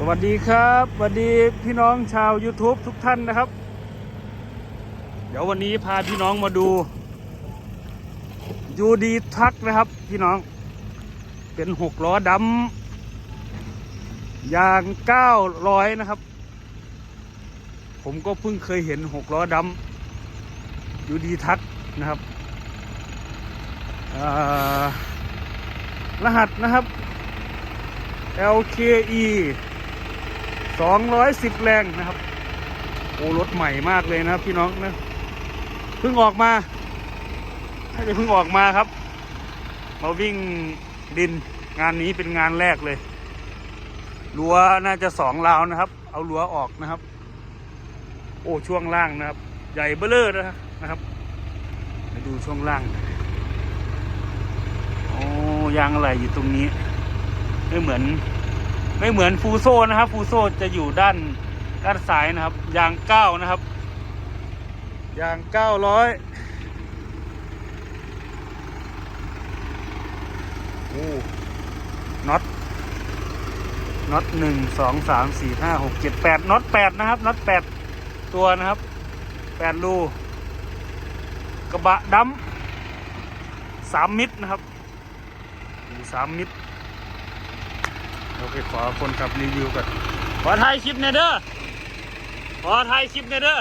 สวัสดีครับสวัสดีพี่น้องชาว YouTube ทุกท่านนะครับ เดี๋ยววันนี้พาพี่น้องมาดูยูดีทักนะครับพี่น้อง เป็นหกล้อดำยางเก้าร้อยนะครับ ผมก็เพิ่งเคยเห็นหกล้อดำยูดีทักนะครับรหัสนะครับ LKE 210 แรงนะครับ โอ้รถใหม่มากเลยนะครับ พี่น้องนะเพิ่งออกมาน่าจะเพิ่งออกมาครับ มาวิ่งดินงานนี้เป็นงานแรกเลยรั้วน่าจะสองราวนะครับ เอารั้วออกนะครับ โอ้ช่วงล่างนะครับ ใหญ่เบ้อเลอร์นะครับมาดูช่วงล่างโอ้ยางอะไรอยู่ตรงนี้ไม่เหมือน ไม่เหมือนฟูโซนะครับ ฟูโซจะอยู่ด้านด้านซ้ายนะครับ ยางเก้านะครับ ยางเก้าร้อยโอ้น็อตน็อตหนึ่งสองสามสี่ห้าหกเจ็ดแปดน็อตแปดนะครับน็อตแปดตัวนะครับแปดรูกระบะดำสามมิตรนะครับสามมิตร เราไปขอคนขับรีวิวก่อนขอถ่ายคลิปหน่อยเด้อขอถ่ายคลิปหน่อยเด้อ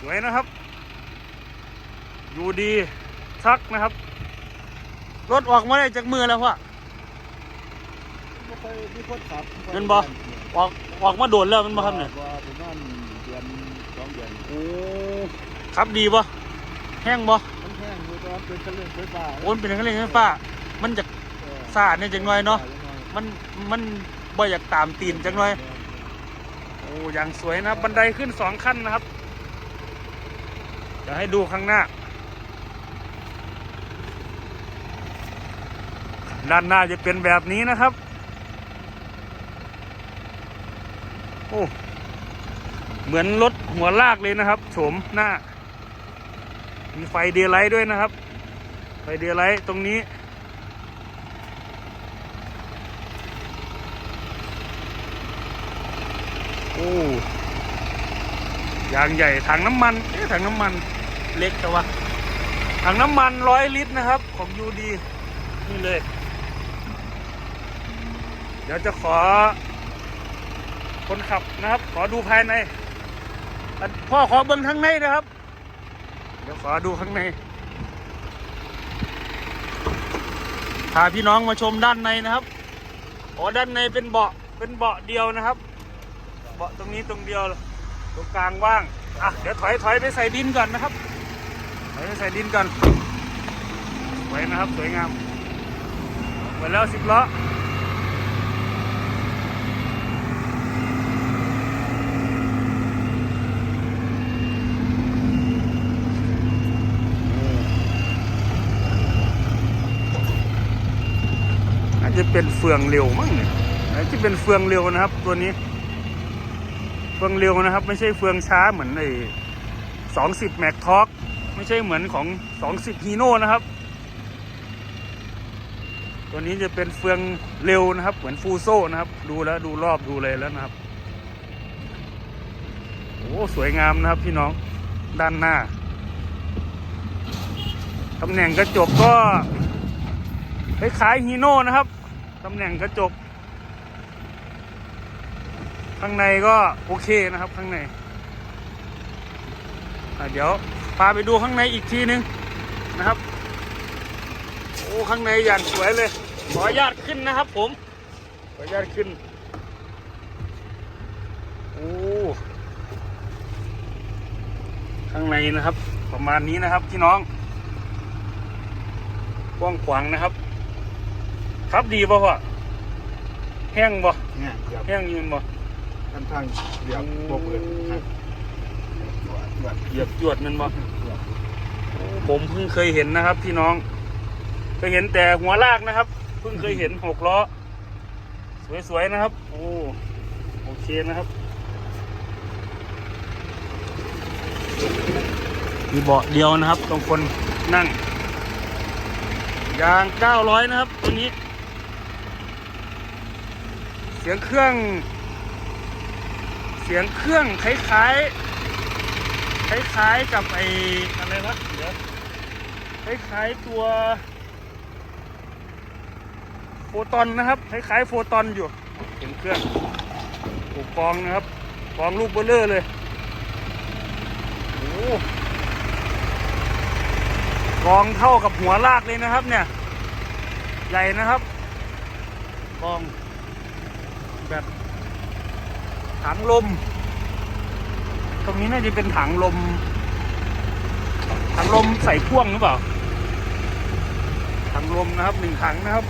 สวยนะครับ อยู่ดีทักนะครับ รถออกมาได้จากมือแล้วพ่อบ่ค่อยมีคนขับเงินบ่ออกออกมาโดนแล้วมันบ่ครับเนี่ยบ่ประมาณเดือนสองเดือนโอ้ขับดีบ่แห้งบ่มันแห้งอยู่ตอนเป็นเครื่องไฟฟ้าโอนเป็นอะไรไฟฟ้า มันจะ เออาดเนี่ยจังหน่อยเนาะมันมันบ่อยากตามตีนจังหน่อยโอ้ยังสวยนะบันไดขึ้นสองขั้นนะครับจะให้ดูข้างหน้า ด้านหน้าจะเป็นแบบนี้นะครับโอ้เหมือนรถหัวลากเลยนะครับโฉมหน้า มีไฟเดย์ไลท์ด้วยนะครับ ไฟเดย์ไลท์ตรงนี้ อ้ยางใหญ่ถังน้ำมันเอ๊ะถังน้ำมันเล็กแต่ว่าถังน้ำมันร้อยลิตรนะครับ ของยูดีนี่เลย เดี๋ยวจะขอ คนขับนะครับ ขอดูภายในอะพ่อขอเบิ้งข้างในนะครับ เดี๋ยวขอดูข้างในพาพี่น้องมาชมด้านในนะครับอ๋อด้านในเป็นเบาะเป็นเบาะเดียวนะครับ เบาะตรงนี้ตรงเดียวตรงกลางว่างอะเดี๋ยวถอยถอยไปใส่ดินก่อนนะครับถอยไปใส่ดินก่อนสวยนะครับสวยงามหมดแล้วสิบล้ออาจจะเป็นเฟืองเร็วมั้งเนี่ยอาจจะเป็นเฟืองเร็วนะครับตัวนี้ ฟืองเร็วนะครับ ไม่ใช่เฟืองช้าเหมือนไอ้สองสิบแม็กทอกไม่ใช่เหมือนของสองสิบฮีโน่นะครับ ตัวนี้จะเป็นเฟืองเร็วนะครับ เหมือนฟูโซนะครับ ดูแล้วดูรอบดูเลยแล้วนะครับโอ้สวยงามนะครับพี่น้องด้านหน้าตำแหน่งกระจกก็คล้ายๆฮีโน่นะครับตำแหน่งกระจก ข้างในก็โอเคนะครับข้างในอะเดี๋ยวพาไปดูข้างในอีกทีนึงนะครับโอ้ข้างในอย่างสวยเลย ขออนุญาตขึ้นนะครับ ผม ขออนุญาตขึ้นโอ้ข้างในนะครับ ประมาณนี้นะครับพี่น้องกว้างขวางนะครับ ครับดีป่ะพ่อแห้งบ่เนี่ยเดี๋ยวแห้งยืนบ่ ทางทางเดี๋ยวบ่เปิดครับตรวจตรวจเหยียบจวดมันบ่ตรวจผมเพิ่งเคยเห็นนะครับ พี่น้อง เคยเห็นแต่หัวลากนะครับ เพิ่งเคยเห็นหกล้อ สวยๆนะครับ โอ้โอเคนะครับมีเบาะเดียวนะครับ ตรงคนนั่ง ยาง 900 นะครับ ตัวนี้ เสียงเครื่องเสียงเครื่องคล้ายๆ คล้ายๆกับไอ้อะไรวะเดี๋ยวคล้ายๆตัวโฟตอนนะครับ คล้ายๆโฟตอนอยู่เสียงเครื่องโอ้กองนะครับกองลูกเบลเลอร์เลยโอ้กองเท่ากับหัวลากเลยนะครับ เนี่ย ใหญ่นะครับกองแบบ ถังลม ตรงนี้น่าจะเป็นถังลม ถังลมใส่พ่วงหรือเปล่า ถังลมนะครับหนึ่งถังนะครับ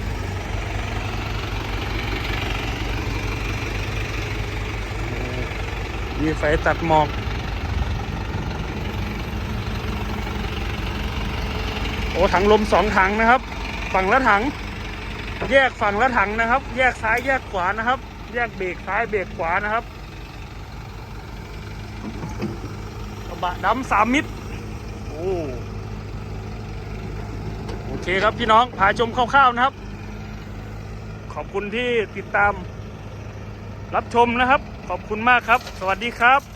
มีไฟตัดหมอก โอ้ถังลมสองถังนะครับ ฝั่งละถัง แยกฝั่งละถังนะครับ แยกซ้ายแยกขวานะครับ แยกเบรกซ้ายเบรกขวานะครับกระ บะดำสามมิตรโอ้โอเคครับพี่น้องพาชมคร่าวๆนะครับ ขอบคุณที่ติดตามรับชมนะครับ ขอบคุณมากครับ สวัสดีครับ